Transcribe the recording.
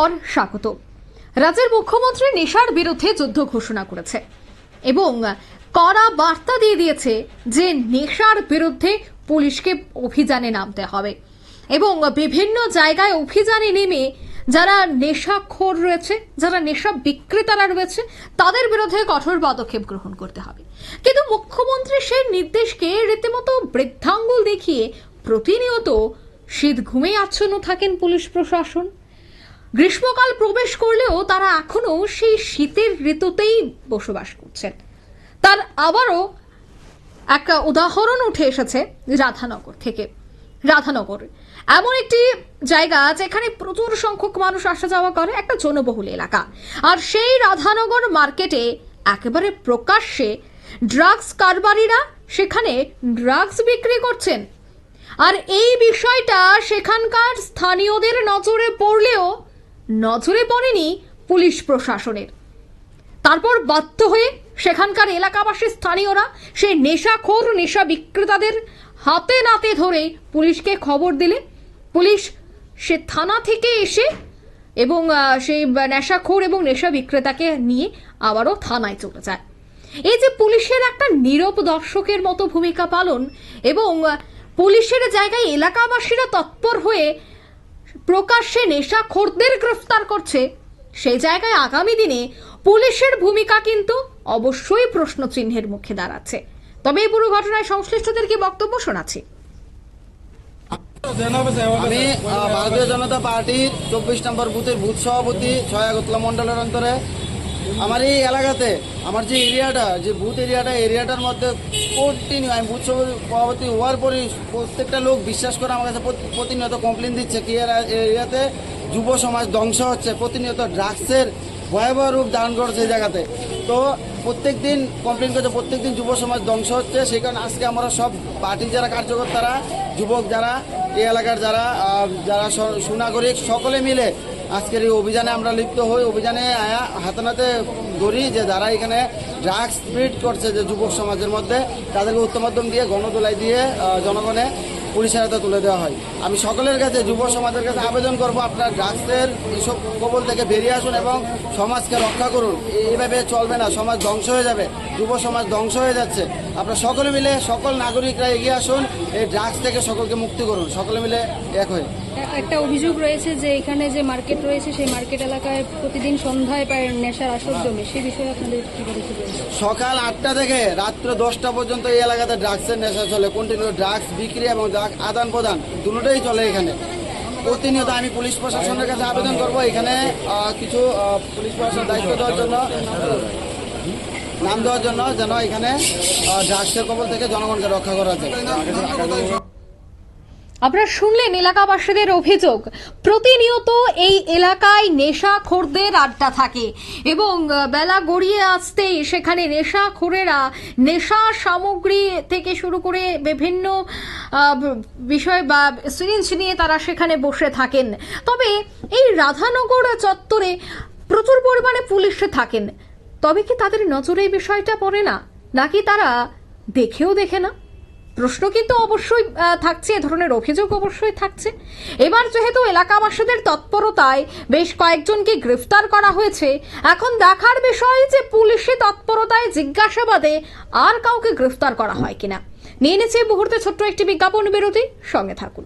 পর স্বাগত। রাজ্যের মুখ্যমন্ত্রী নেশার বিরুদ্ধে যুদ্ধ ঘোষণা করেছে এবং কড়া বার্তা দিয়ে দিয়েছে যে নেশার বিরুদ্ধে পুলিশকে অভিযানে নামতে হবে এবং বিভিন্ন জায়গায় অভিযানে নেমে যারা নেশাখোর রয়েছে, যারা নেশা বিক্রেতারা রয়েছে, তাদের বিরুদ্ধে কঠোর পদক্ষেপ গ্রহণ করতে হবে। কিন্তু মুখ্যমন্ত্রী সেই নির্দেশকে রীতিমতো বৃদ্ধাঙ্গুল দেখিয়ে প্রতিনিয়ত শীত ঘুমে আচ্ছন্ন থাকেন পুলিশ প্রশাসন। গ্রীষ্মকাল প্রবেশ করলেও তারা এখনও সেই শীতের ঋতুতেই বসবাস করছেন। তার আবারও একটা উদাহরণ উঠে এসেছে রাধানগর থেকে। রাধানগর এমন একটি জায়গা যেখানে প্রচুর সংখ্যক মানুষ আসা যাওয়া করে, একটা জনবহুল এলাকা। আর সেই রাধানগর মার্কেটে একেবারে প্রকাশ্যে ড্রাগস কারবারিরা সেখানে ড্রাগস বিক্রি করছেন। আর এই বিষয়টা সেখানকার স্থানীয়দের নজরে পড়লেও নজরে পড়েনি পুলিশ প্রশাসনের। তারপর বাধ্য হয়ে সেখানকার এলাকাবাসী স্থানীয়রা সেই নেশাখোর, নেশা বিক্রেতাদের হাতে নাতে ধরে পুলিশকে খবর দিলে পুলিশ সে থানা থেকে এসে এবং সেই নেশাখোর এবং নেশা বিক্রেতাকে নিয়ে আবারও থানায় চলে যায়। এই যে পুলিশের একটা নীরব দর্শকের মতো ভূমিকা পালন এবং পুলিশের জায়গায় এলাকাবাসীরা তৎপর হয়ে প্রকাশ্যে নেশাখোরদের গ্রেফতার করছে। সেই জায়গায় আগামী দিনে পুলিশের ভূমিকা কিন্তু অবশ্যই প্রশ্ন চিহ্নের মুখে দাঁড়াচ্ছে। তবে এই পুরো ঘটনায় সংশ্লিষ্টদের কি বক্তব্য শোনাচ্ছি? আমি ভারতীয় জনতা পার্টির চব্বিশ নম্বর বুথের বুথ সভাপতি ছয় আগতলা মন্ডলের অন্তরে আমার এই এলাকাতে, আমার যে এরিয়াটা, যে বুথ এরিয়াটা, এরিয়াটার মধ্যে কন্টিনিউ আমি বুথ সভাপতি হওয়ার পরই প্রত্যেকটা লোক বিশ্বাস করে আমার কাছে প্রতিনিয়ত কমপ্লেন দিচ্ছে কি এর এরিয়াতে যুব সমাজ ধ্বংস হচ্ছে, প্রতিনিয়ত ড্রাগসের ভয়াবহ রূপ ধারণ করছে এই জায়গাতে। তো প্রত্যেক দিন কমপ্লেন করছে প্রত্যেক দিন যুব সমাজ ধ্বংস হচ্ছে, সেই কারণে আজকে আমরা সব পার্টির যারা, কার্যকর্তারা, যুবক যারা, এই এলাকার যারা যারা সুনাগরিক, সকলে মিলে আজকের এই অভিযানে আমরা লিপ্ত হই। অভিযানে হাতে নাতে ধরি যে যারা এখানে ড্রাগস স্প্রিড করছে যে যুবক সমাজের মধ্যে, তাদেরকে উত্তম মাধ্যম দিয়ে গণদোলাই দিয়ে জনগণে পুলিশের হাতে তুলে দেওয়া হয়। আমি সকলের কাছে, যুব সমাজের কাছে আবেদন করব, আপনার ড্রাগসের এইসব কবল থেকে বেরিয়ে আসুন এবং সমাজকে রক্ষা করুন। এইভাবে চলবে না, সমাজ ধ্বংস হয়ে যাবে, যুব সমাজ ধ্বংস হয়ে যাচ্ছে। আপনারা সকলে মিলে, সকল নাগরিকরা এগিয়ে আসুন, এই ড্রাগস থেকে সকলকে মুক্তি করুন। সকলে মিলে এক হয়ে। একটা অভিযোগ রয়েছে যে এখানে যে মার্কেট রয়েছে, সেই মার্কেট এলাকায় প্রতিদিন সন্ধ্যায় প্রায় নেশার আসর জমে। সে বিষয়ে আপনাদের কি সকাল আটটা থেকে রাত্র দশটা পর্যন্ত এই এলাকাতে ড্রাগসের নেশা চলে। কন্টিনিউ ড্রাগস বিক্রি এবং ড্রাগ আদান প্রদান দুটোই চলে এখানে। প্রতিনিয়ত আমি পুলিশ প্রশাসনের কাছে আবেদন করব। এখানে কিছু পুলিশ প্রশাসন দায়িত্ব দেওয়ার জন্য, নাম দেওয়ার জন্য যেন এখানে ড্রাগসের কবল থেকে জনগণকে রক্ষা করা যায়। আপনারা শুনলেন এলাকাবাসীদের অভিযোগ। প্রতিনিয়ত এই এলাকায় নেশা নেশাখোরদের আড্ডা থাকে এবং বেলা গড়িয়ে আসতেই সেখানে নেশাখোরেরা নেশা সামগ্রী থেকে শুরু করে বিভিন্ন বিষয় বা সিরিঞ্জ নিয়ে তারা সেখানে বসে থাকেন। তবে এই রাধানগর চত্বরে প্রচুর পরিমাণে পুলিশে থাকেন। তবে কি তাদের নজরে এই বিষয়টা পড়ে না? নাকি তারা দেখেও দেখে না? প্রশ্ন কিন্তু অবশ্যই থাকছে, এ ধরনের অভিযোগ অবশ্যই থাকছে। এবার যেহেতু এলাকাবাসীদের তৎপরতায় বেশ কয়েকজনকে গ্রেফতার করা হয়েছে, এখন দেখার বিষয় যে পুলিশি তৎপরতায় জিজ্ঞাসাবাদে আর কাউকে গ্রেফতার করা হয় কিনা। নিয়ে নিচ্ছে মুহূর্তে ছোট্ট একটি বিজ্ঞাপন বিরতি, সঙ্গে থাকুন।